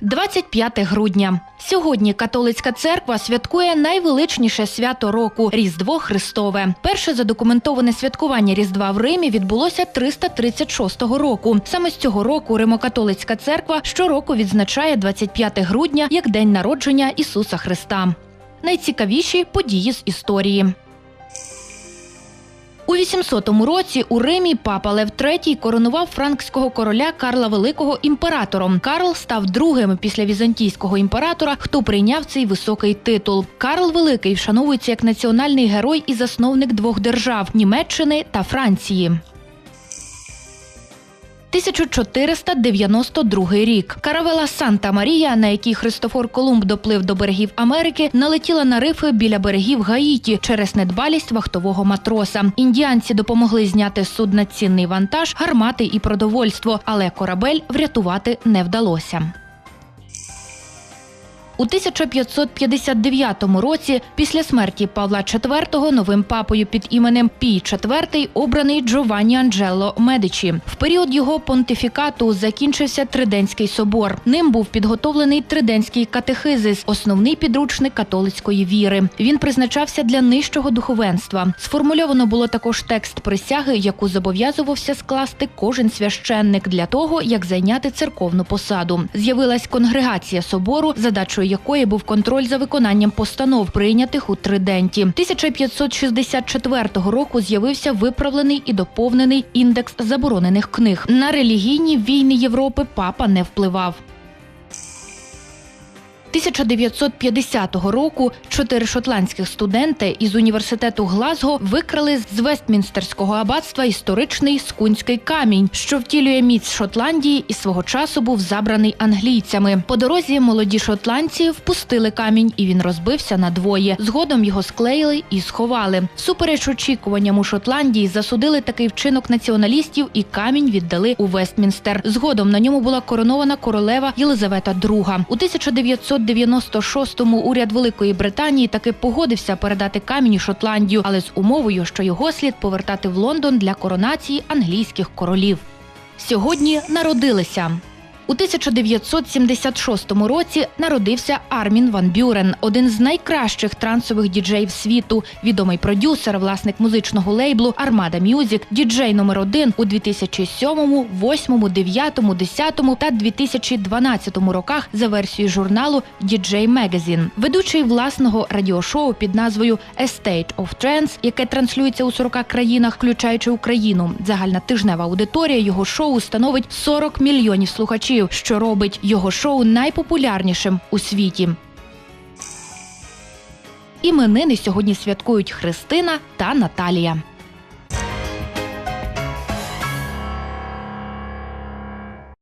25 грудня. Сьогодні католицька церква святкує найвеличніше свято року Різдво Христове. Перше задокументоване святкування Різдва в Римі відбулося 336 року. Саме з цього року Римокатолицька церква щороку відзначає 25 грудня як день народження Ісуса Христа. Найцікавіші події з історії. У 800 році у Римі папа Лев III коронував франкського короля Карла Великого імператором. Карл став другим після візантійського імператора, хто прийняв цей високий титул. Карл Великий вшановується як національний герой і засновник двох держав Німеччини та Франції. 1492 рік. Каравела Санта Марія, на якій Христофор Колумб доплив до берегів Америки, налетіла на рифи біля берегів Гаїті через недбалість вахтового матроса. Індіанці допомогли зняти з судна цінний вантаж, гармати і продовольство, але корабель врятувати не вдалося. У 1559 році, після смерті Павла IV, новим папою під іменем Пій IV обраний Джованні Анджело Медичі. В період його понтифікату закінчився Триденський собор. Ним був підготовлений Триденський катехизис, основний підручник католицької віри. Він призначався для нижчого духовенства. Сформульовано було також текст присяги, яку зобов'язувався скласти кожен священник для того, як зайняти церковну посаду. З'явилась конгрегація собору, задачою якої був контроль за виконанням постанов, прийнятих у Триденті. 1564 року з'явився виправлений і доповнений індекс заборонених книг. На релігійні війни Європи папа не впливав. 1950 року чотири шотландських студенти із університету Глазго викрали з Вестмінстерського аббатства історичний скунський камінь, що втілює міць Шотландії і свого часу був забраний англійцями. По дорозі молоді шотландці впустили камінь, і він розбився на двоє. Згодом його склеїли і сховали. Всупереч очікуванням у Шотландії засудили такий вчинок націоналістів, і камінь віддали у Вестмінстер. Згодом на ньому була коронована королева Єлизавета II. У 1996-му уряд Великої Британії таки погодився передати камінь у Шотландію, але з умовою, що його слід повертати в Лондон для коронації англійських королів. Сьогодні народилися. У 1976 році народився Армін Ван Бюрен, один з найкращих трансових діджеїв світу, відомий продюсер, власник музичного лейблу Армада Мюзік, діджей номер один у 2007, 2008, 2009, 2010 та 2012 роках за версією журналу DJ Magazine. Ведучий власного радіошоу під назвою A State of Trance, яке транслюється у 40 країнах, включаючи Україну. Загальна тижнева аудиторія його шоу становить 40 мільйонів слухачів, що робить його шоу найпопулярнішим у світі. Іменини сьогодні святкують Христина та Наталія.